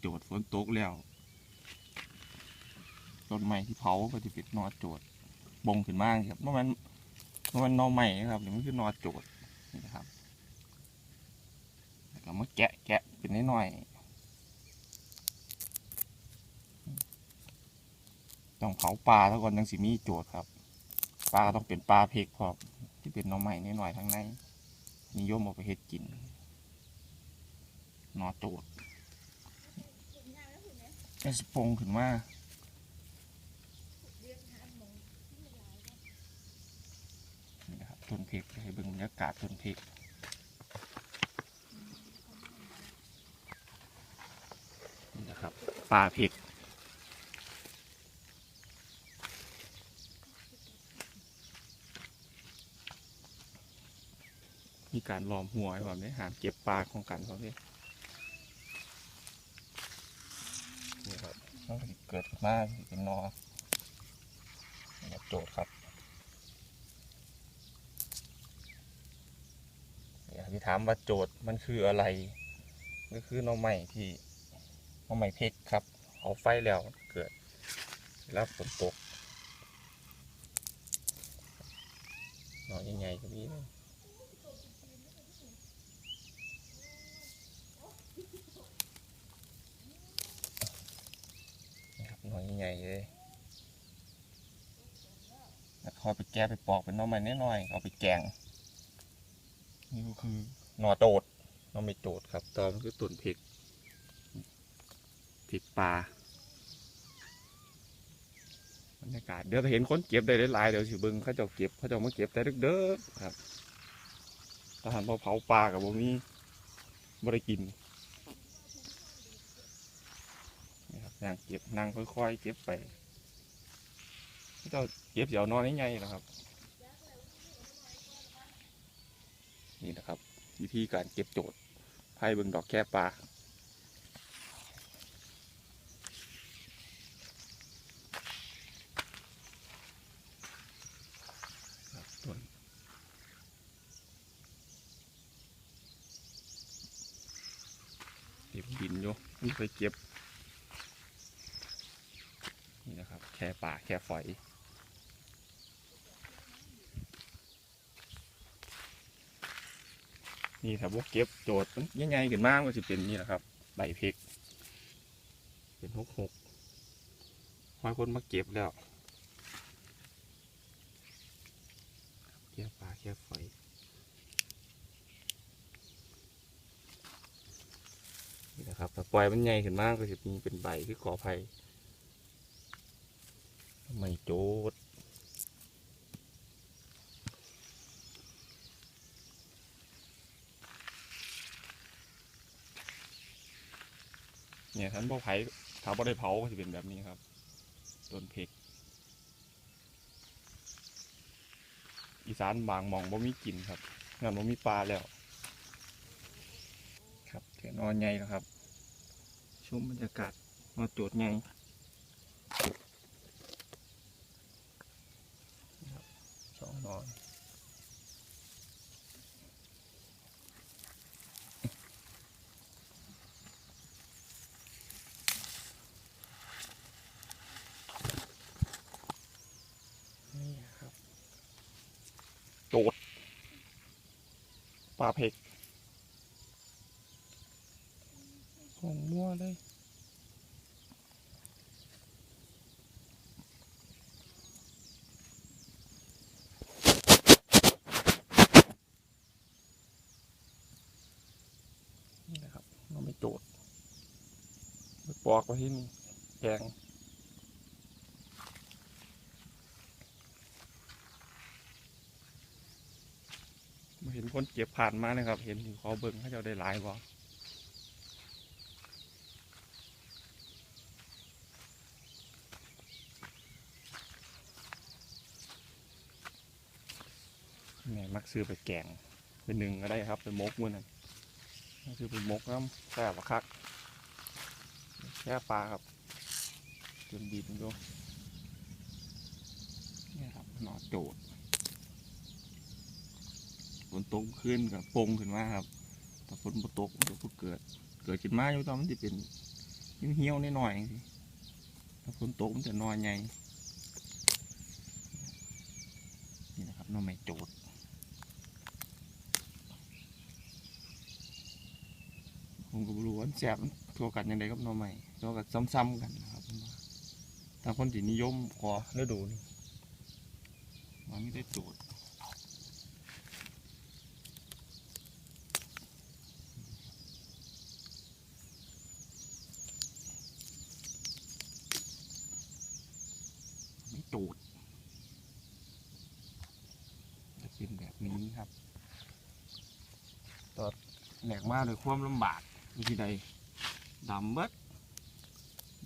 โจดฝนตกแล้วต้นไม้ที่เผาก็จะเป็นนอโจดบงขึ้นมากครับเมื่อมันเมื่อมันนอใหม่ครับหรือมันคือนอโจดนี่นะครับแล้วก็มาแกะแกะเป็นน้อยๆต้องเผาปลาเท่าก่อนจังสิมีโจดครับปลาต้องเป็นปลาเพกพร้อที่เป็นนอใหม่น้อยๆทั้งในนิยมเอาไปเฮ็ดกินนอโจด ไอ้สปงขึ้นมานี่นะครับต้นเพกให้เบิ่งบรรยากาศต้นเพกนี่นะครับป่าเพกมีการล้อมหัวไว้แบบนี้หามเก็บปลาของกันเขาเนี่ยนี่ครับ มันก็สิเกิดมาเป็นนอแบบโจทย์ครับอยากที่ถามว่าโจทย์มันคืออะไร ก็คือหนอใหม่ที่หนอใหม่เพกครับ เอาไฟแล้วเกิดแล้วฝนตกหนอใหญ่ๆก็มีนะ ครับหนอใหญ่ๆเลยแล้วคอยไปแก้ไปปอกเป็นหนอใหม่น้อยๆเอาไปแกง นี่ก็คือหน่อโจดหนองไม่โจดครับตอนมันคือตุ่นพริกพริกปลาบรรยากาศเดี๋ยวจะเห็นคนเก็บได้หลายๆเดี๋ยวสิบิ้งเขาจ้าเก็บเขาจ้ามาเก็บแต่เด้อครับทหารพอเผาปลากับพวกนี้บริกิน นี่ครับนั่งเก็บนั่งค่อยๆเก็บไปเขาเจ้าเก็บเดี๋ยวนอนง่ายๆนะครับ นี่นะครับ วิธีการเก็บโจทย์ไพ่เบิงดอกแค่ปลาต้นเก็บดินอยู่นี่เคยเก็บ นี่นะครับ แค่ป่าแค่ฝอย นี่ครับว่าเก็บโจทย์มันยังไงขึ้นมากมันจะเป็นนี่แหละครับ ใบเพกเป็นหกหกคอยคนมาเก็บแล้วแค่ปลาแค่ไฟนี่นะครับแต่ปล่อยมันใหญ่ขึ้นมากก็จะมีเป็นใบคือขอไผ่ ไม่โจทย์เนี่ยท่านบ่เผาถ้าบ่ได้เผาก็จะเป็นแบบนี้ครับต้นเพกอีสานบางมองบ่มีกลิ่นครับงั้นบ่มีปลาแล้ว ครับเดี๋ยวนอนใหญ่แล้วครับ ชมบรรยากาศนอนโจดใหญ่ครับสองนอนนี่ครับโจด ปลาเพกของมั่วเลยนี่นะครับเราไม่โจดไปปอกไว้ที่นี่แกงมาเห็น คนเก็บผ่านมานะครับ เห็นอยู่ขาเบิ่งเขาเจะได้หลายบ่แม่มักซื้อไปแกงเป็นหนึ่งก็ได้ครับเป็นมกมือนั่นนี่คือเป็นมกน้ำแซ่บอะคักแค่ปลาครับจนดินดูนี่ครับหนอโจด ฝนตกขึ้นกับปงขึ้นมาครับแต่ฝนบ่ตกมันก็เกิด เกิดขึ้นมาอยู่ตอนมันจะเป็นเหี่ยวนิดหน่อยๆถ้าฝนตกมันจะนอนใหญ่นี่นะครับน้องไม้โจดผมก็บรู้ว่ามันแสบทั่วกันยังไงกับน้องไม้ทั่วกันซ้ำๆกันนะครับผมว่าทางคนที่นิยมขอฤดูนี่มันไม่ได้โจดม่ตูดจะเป็นแบบนี้ ครับตอนแหลกมากเลยความลำบากวิธีใดดำเบิด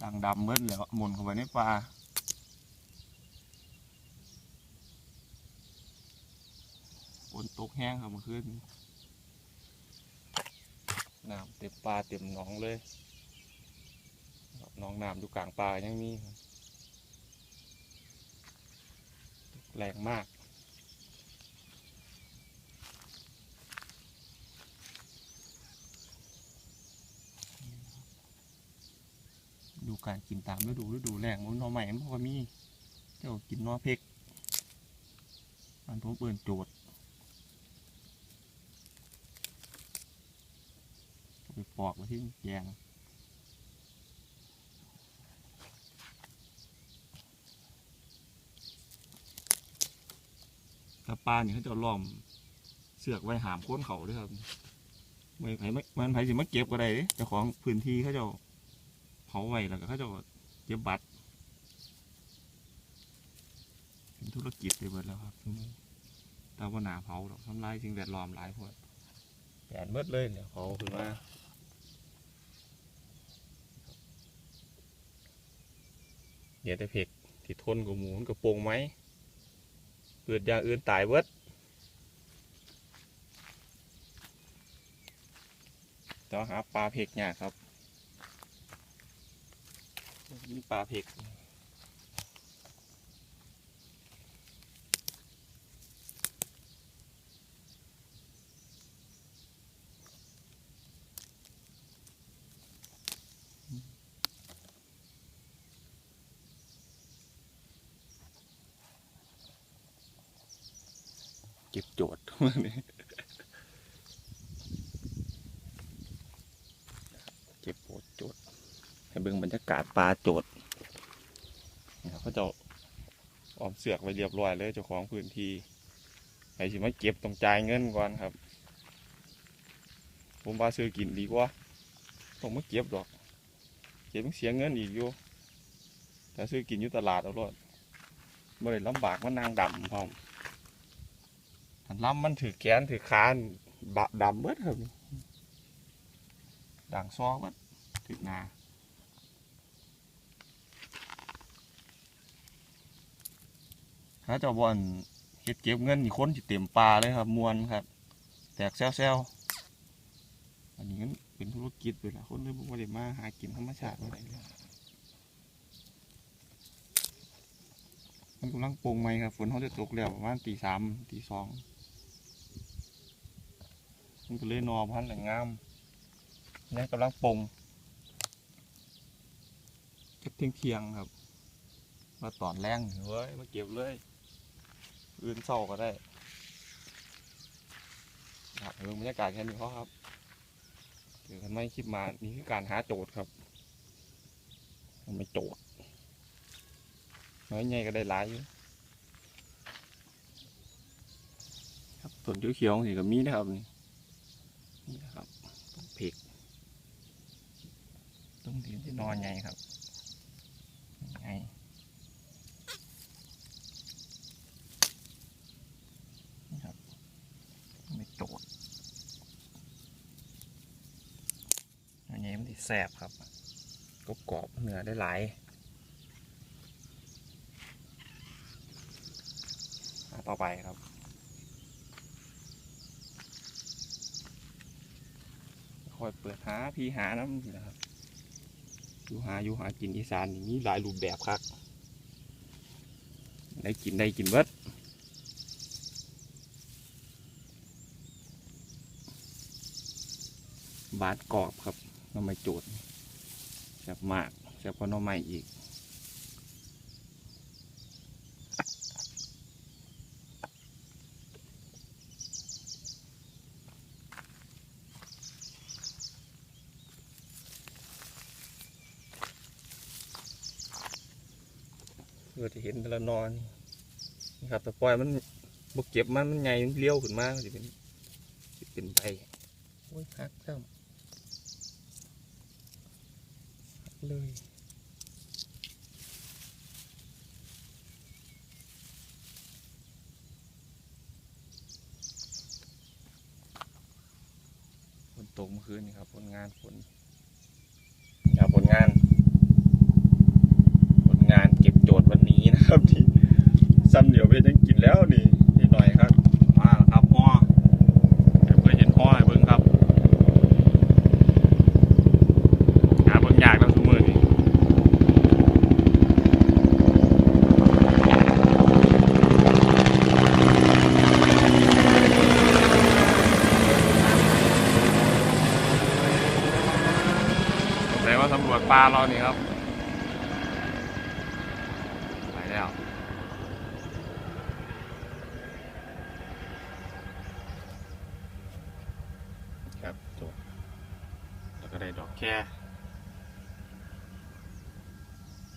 ดังดำเบิดแล้วหมุนเข้าไปในปลาฝนตกแห้งครับเมื่อคืนน้ำเต็มปลาเต็มหนองเลยหนองน้ำอยู่กลางปลายังมีแรงมาก ดูการกินตามฤดูฤดูแรงมันนอใหม่มันพอมี เจ้ากินนอเพกมันผมเปิ่นโจดไปปอกไว้ที่แยงถ้าปลาเนี่ยเขาจะล้อมเสือกไว้หามโค้นเขาด้วยครับไม่ไผไม่มันไผสิมาเก็บก็ได้เจ้าของพื้นที่เขาจะ ผาไว้แล้วก็เขาจะเก็บบัตรเป็นธุรกิจไปเบิดแล้วครับต่ว่าหนาเผาหรอกทำลายสิ่งแวดล้อมหลายพวกแปดเบิดเลยเนี่ยเผาขึ้นมาเดี๋ยวแต่เพกที่ทนกับหมูนกับโปร่งไหมเกิดอย่างอื่นตายเบิดต้องหาปลาเพกเนี่ยครับ ยิ่งปลาเผ็กเก็บโจทย์มาเนี่ยก็บโจทย์โจทย์ให้เบิ่งบรรยา กาศปลาโจทย์เนี่ยเขาจะออมเสือกไว้เรียบร้อยเลยเจ้าของพื้นที่ใครสิมาเก็บต้องจ่ายเงินก่อนครับ ผมว่าซื้อกินดีกว่าต้องมาเก็บดอก เก็บเสียเงินอีกอยู่แต่ซื้อกินอยู่ตลาดเอารถไม่ได้ลำบากมันนางดำพร้อมอันลำมันถือแขนถือขานบะดำเบิดครับด่างซอเบิดถือหนา ถ้าเจ้าบอลเก็บเก็บเงินนี่คนที่เต็มปลาเลยครับ มวนครับ แตกแซวๆอันนี้มันเป็นธุรกิจไปละคนเลยบอกว่าเดี๋ยวมาหากินธรรมชาติอะไรเลยมันกำลังโปร่งไหมครับฝนเขาจะตกแล้วประมาณตีสามตีสองมันก็เลยนอพันแหล่งงามนี่กำลังโปร่งเก็บเที่ยงเที่ยงครับ มาตอนแรงเฮ้ยมาเก็บเลย อื่นเศร้าก็ได้ครับเรื่องบรรยากาศแค่นี้พอครับเดี๋ยวกันไม่คลิปมา นี่คือการหาโจทย์ครับมันไม่โจทย์น้อยใหญ่ก็ได้หลายอยู่ครับส่วนเขียวๆสีก็มีนะครับนี่นี่นะครับต้นเพกต้นที่ที่นอนใหญ่ครับใหญ่ นะครับไม่โจดอันนี้มันติ แสบครับกรอบกรอบเนื้อได้หลายต่อไปครับคอยเปิดหาพีหาน้ำสินะครับอยู่หาอยู่หากินอีสานนี่มีหลายรูปแบบครับได้กินได้กินเบิดบาดกรอบครับ น้องไม้จูดแสบมากแสบกว่าน้อไม้อีกเพื่อที่เห็นแต่ละนอนนะครับแต่ปล่อยมันบุกเก็บมันมันไงเลี้ยวขึ้นมาจะเป็นเป็นใบโอ้ยพักเซ้ำ เลย ฝนตกเมื่อคืนนี่ครับ ผลงานฝนครับผลงาน ผลงานเก็บโจทย์วันนี้นะครับที่ซ้ำเดี๋ยวไปยังกินแล้วนี่นี่หน่อยครับ มาแล้วครับห่อเดี๋ยวเพื่อเห็นห่อให้เบิ่งครับหาเบิ่งยากแล้วทุกมือนี่ ไหนว่าสำรวจปลาเรานี่ครับ ไปแล้วครับจบแล้วก็ได้ดอกแค่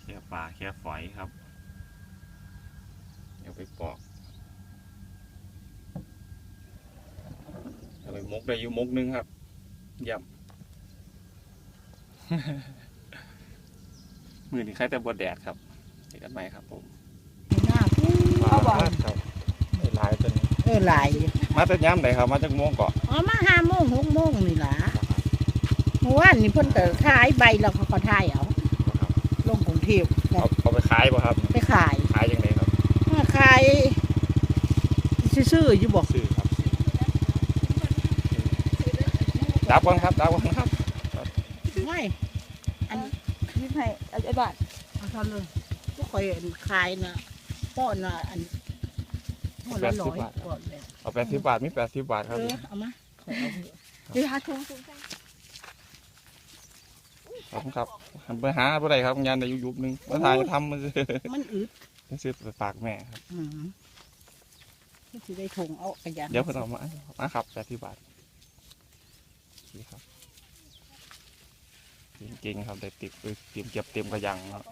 แค่ปลาแค่ฝอยครับ เดี๋ยวไปปอกเอาไปมกได้อยู่มกหนึงครับเยี่ย มมือนี้ใครแต่บดแดดครับเจอกันใหม่ครับผมหน้าพูเขาบอกครับได้หลายตัวนี้เออหลายมาแต่ย้ำไหนครับมาจากม่วงเกาะอ๋อมาห้าโมงหกโมงนี่ล่ะเมื่อวานนี่เพิ่นเตอขายใบแล้วเขาก็ทายเอาลงกรุงเทพเอาเอาไปขายป่ะครับ ไปขายขายยังไงครับมาขายซื่อๆอยู่บอกซื้อครับดับก่อนครับดับก่อนครับ ไม่อันนี่ให้เอาไอ้บาทเอาทอนเลยก็คอยขายน่ะป้อนน่ะอันป้อนละร้อยป้อนเลยเอาแปดสิบบาทมีแปดสิบบาทครับเออเอามาขอเอาเถอะเดี๋ยวหาถุงถุงใส่ขอบคุณครับไปหาอะไรครับงานในยุคนึงมาถ่ายทำมาซื้อมันอึดซื้อไปฝากแม่ครับอืมที่สิได้ทงเอากระยานเดี๋ยวเพิ่นเอามามาครับแปดสิบบาทนี่ครับ เก่งๆครับได้ติดเอ้ยเตรียมเก็บเต็มกระยังครับ